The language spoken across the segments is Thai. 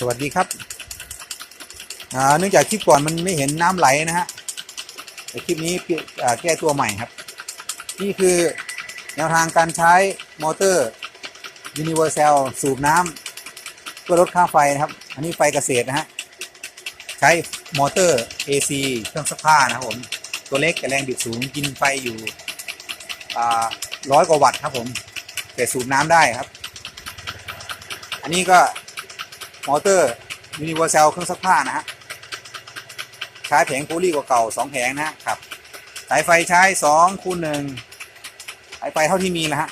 สวัสดีครับเนื่องจากคลิปก่อนมันไม่เห็นน้ำไหลนะฮะแต่คลิปนี้แก้ตัวใหม่ครับ นี่คือแนวทางการใช้มอเตอร์ Universal สูบน้ำเพื่อลดค่าไฟนะครับ อันนี้ไฟเกษตรนะฮะใช้มอเตอร์ AC เครื่องซักผ้านะครับผมตัวเล็กแต่แรงบิดสูงกินไฟอยู่ร้อยกว่าวัตต์ครับผมแต่สูบน้ำได้ครับ อันนี้ก็ มอเตอร์ Universal เครื่องซักผ้านะฮะใช้แผงโพลีกว่าเก่าสองแผงนะฮะครับสายไฟใช้สองคูณหนึ่งสายไฟเท่าที่มีนะฮะ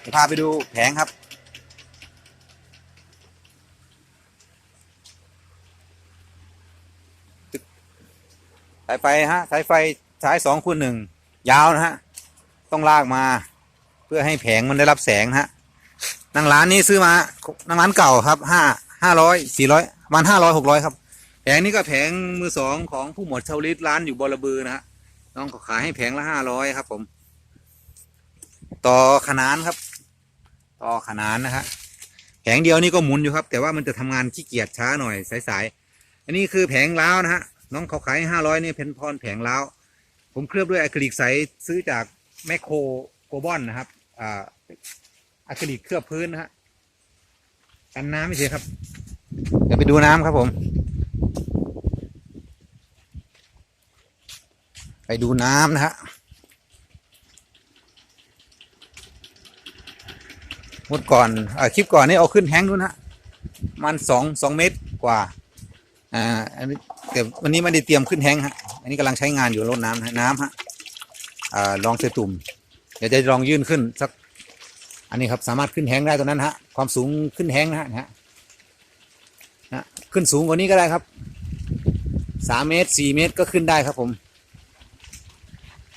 เดี๋ยวพาไปดูแผงครับ สายไฟฮะสายไฟสายสองคูณหนึ่งยาวนะฮะ ต้องลากมา เพื่อให้แผงมันได้รับแสงนะฮะ นั่งร้านนี้ซื้อมานั่งร้านเก่าครับห้าห้าร้อยสี่ร้อยประมาณห้าร้อยหกร้อยครับ แผงนี้ก็แผงมือสองของผู้หมวดชาวลิตร้านอยู่บอระบือนะฮะน้องก็ขายให้แผงละห้าร้อยครับ ผม ต่อขนานครับ ต่อขนานนะฮะแผงเดียวนี่ก็หมุนอยู่ครับ แต่ว่ามันจะทำงานขี้เกียจช้าหน่อยสายๆอันนี้คือแผงล้าวนะฮะน้องเขาขายห้าร้อยนี่เพนพรแผงล้าวผมเคลือบด้วยอะคริลิกใสซื้อจากแมคโครโกบอนนะครับอ่า อะคริลิกเคลือบพื้นนะฮะกันน้ำไม่เสียครับ เดี๋ยวไปดูน้ำครับผม ไปดูน้ำนะฮะหมดก่อนอาคลิปก่อนนี่เอาขึ้นแฮงด้วยนะฮะมันสองสองเมตรกว่าอ่าอันนี้แต่วันนี้ไม่ได้เตรียมขึ้นแฮงฮะอันนี้กำลังใช้งานอยู่รดน้ำน้ำฮะอ่าลองเสตุ่มเดี๋ยวจะลองยื่นขึ้นสัก อันนี้ครับสามารถขึ้นแฮงได้ตัวนั้นฮะความสูงขึ้นแฮงนะฮะนะขึ้นสูงกว่านี้ก็ได้ครับสามเมตรสี่เมตรก็ขึ้นได้ครับผม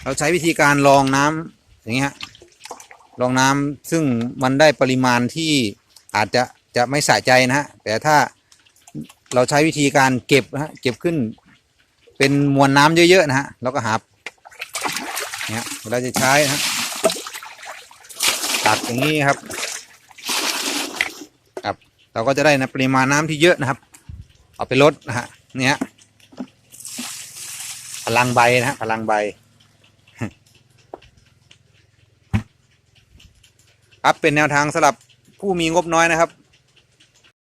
เราใช้วิธีการลองน้ำอย่างเงี้ยลองน้ำซึ่งมันได้ปริมาณที่อาจจะจะไม่สะใจนะฮะแต่ถ้าเราใช้วิธีการเก็บนะฮะเก็บขึ้นเป็นมวลน้ำเยอะๆนะฮะแล้วก็หาเนี่ยเวลาจะใช้นะฮะ ตักอย่างนี้ครับ ครับ เราก็จะได้นะปริมาณน้ำที่เยอะนะครับ เอาไปลดนะฮะเนี่ยพลังใบนะฮะพลังใบครับเป็นแนวทางสำหรับผู้มีงบน้อยนะครับ